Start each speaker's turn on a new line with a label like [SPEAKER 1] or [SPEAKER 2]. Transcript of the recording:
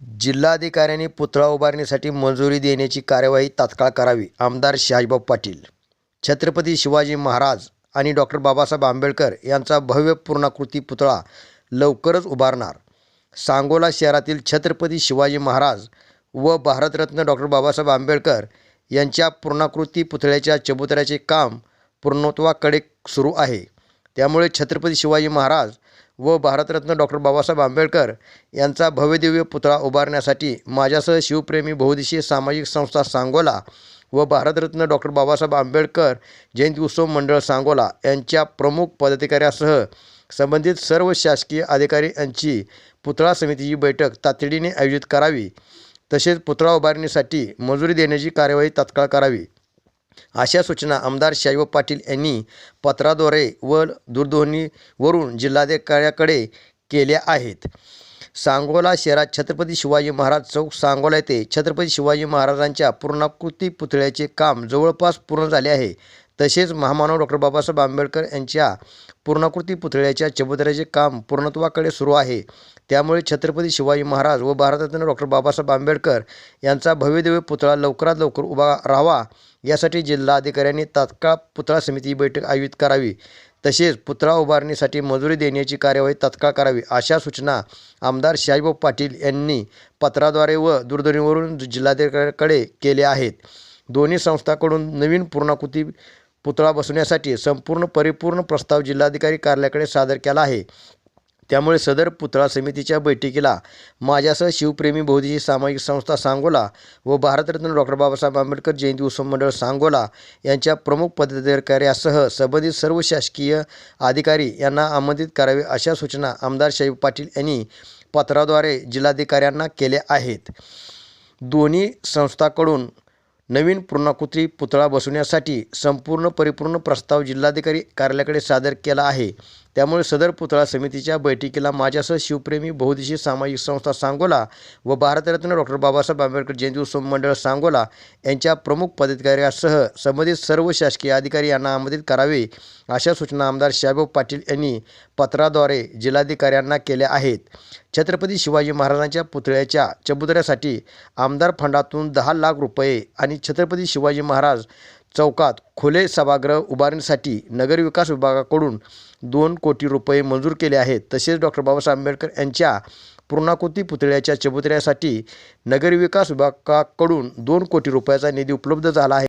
[SPEAKER 1] जिल्हाधिकाऱ्यांनी पुतळा उभारणीसाठी मंजुरी देण्याची कार्यवाही तात्काळ करावी आमदार शहाजीबाब पाटील छत्रपती शिवाजी महाराज आणि डॉक्टर बाबासाहेब आंबेडकर यांचा भव्य पूर्णाकृती पुतळा लवकरच उभारणार. सांगोला शहरातील छत्रपती शिवाजी महाराज व भारतरत्न डॉक्टर बाबासाहेब आंबेडकर यांच्या पूर्णाकृती पुतळ्याच्या चबुतऱ्याचे काम पूर्णत्वाकडे सुरू आहे. त्यामुळे छत्रपती शिवाजी महाराज व भारतरत्न डॉक्टर बाबासाहेब आंबेडकर यांचा भव्यदिव्य पुतळा उभारण्यासाठी माझ्यासह शिवप्रेमी बहुदिशीय सामाजिक संस्था सांगोला व भारतरत्न डॉक्टर बाबासाहेब आंबेडकर जयंती उत्सव मंडळ सांगोला यांच्या प्रमुख पदाधिकाऱ्यासह संबंधित सर्व शासकीय अधिकारी यांची पुतळा समितीची बैठक तातडीने आयोजित करावी. तसेच पुतळा उभारणीसाठी मंजुरी देण्याची कार्यवाही तात्काळ करावी. अशा सूचना आमदार शाईव पाटील यांनी पत्राद्वारे व दूरध्वनीवरून जिल्हाधिकाऱ्याकडे केल्या आहेत. सांगोला शहरात छत्रपती शिवाजी महाराज चौक सांगोला येथे छत्रपती शिवाजी महाराजांच्या पूर्णाकृती पुतळ्याचे काम जवळपास पूर्ण झाले आहे. तसेच महामानव डॉक्टर बाबासाहेब आंबेडकर यांच्या पूर्णाकृती पुतळ्याच्या चबुतऱ्याचे काम पूर्णत्वाकडे सुरू आहे. त्यामुळे छत्रपती शिवाजी महाराज व भारतरत्न डॉक्टर बाबासाहेब आंबेडकर यांचा भव्यदेव्य पुतळा लवकरात लवकर उभा राहावा यासाठी जिल्हाधिकाऱ्यांनी तात्काळ पुतळा समिती बैठक आयोजित करावी. तसेच पुतळा उभारणीसाठी मंजुरी देण्याची कार्यवाही तात्काळ करावी अशा सूचना आमदार शाहीबाब पाटील यांनी पत्राद्वारे व दूरध्वनीवरून जिल्हाधिकाऱ्याकडे केल्या आहेत. दोन्ही संस्थांकडून नवीन पूर्णाकृती पुतळा बसवण्यासाठी संपूर्ण परिपूर्ण प्रस्ताव जिल्हाधिकारी कार्यालयाकडे सादर केला आहे. त्यामुळे सदर पुतळा समितीच्या बैठकीला माझ्यासह शिवप्रेमी बौद्धीची सामाजिक संस्था सांगोला व भारतरत्न डॉक्टर बाबासाहेब आंबेडकर जयंती उत्सव मंडळ सांगोला यांच्या प्रमुख पदाधिकाऱ्यासह संबंधित सर्व शासकीय अधिकारी यांना आमंत्रित करावे अशा सूचना आमदार शाहीब पाटील यांनी पत्राद्वारे जिल्हाधिकाऱ्यांना केल्या आहेत. दोन्ही संस्थांकडून नवीन पूर्णाकृती पुतळा बसवण्यासाठी संपूर्ण परिपूर्ण प्रस्ताव जिल्हाधिकारी कार्यालयाकडे सादर केला आहे. त्यामुळे सदर पुतळा समितीच्या बैठकीला माझ्यासह शिवप्रेमी बहुदेशी सामाजिक संस्था सांगोला व भारतरत्न डॉक्टर बाबासाहेब आंबेडकर जयंती उत्सव मंडळ सांगोला यांच्या प्रमुख पदाधिकाऱ्यासह संबंधित सर्व शासकीय अधिकारी यांना आमंत्रित करावे अशा सूचना आमदार शाहबाब पाटील यांनी पत्राद्वारे जिल्हाधिकाऱ्यांना केल्या आहेत. छत्रपती शिवाजी महाराजांच्या पुतळ्याच्या चबुतऱ्यासाठी आमदार फंडातून दहा लाख रुपये आणि छत्रपती शिवाजी महाराज चौकात खुले सभागृह उभारण्यासाठी नगरविकास विभागाकडून दोन कोटी रुपये मंजूर केले आहेत. तसेच डॉक्टर बाबासाहेब आंबेडकर यांच्या पूर्णाकृती पुतळ्याच्या चबुतऱ्यासाठी नगरविकास विभागाकडून दोन कोटी रुपयाचा निधी उपलब्ध झाला आहे.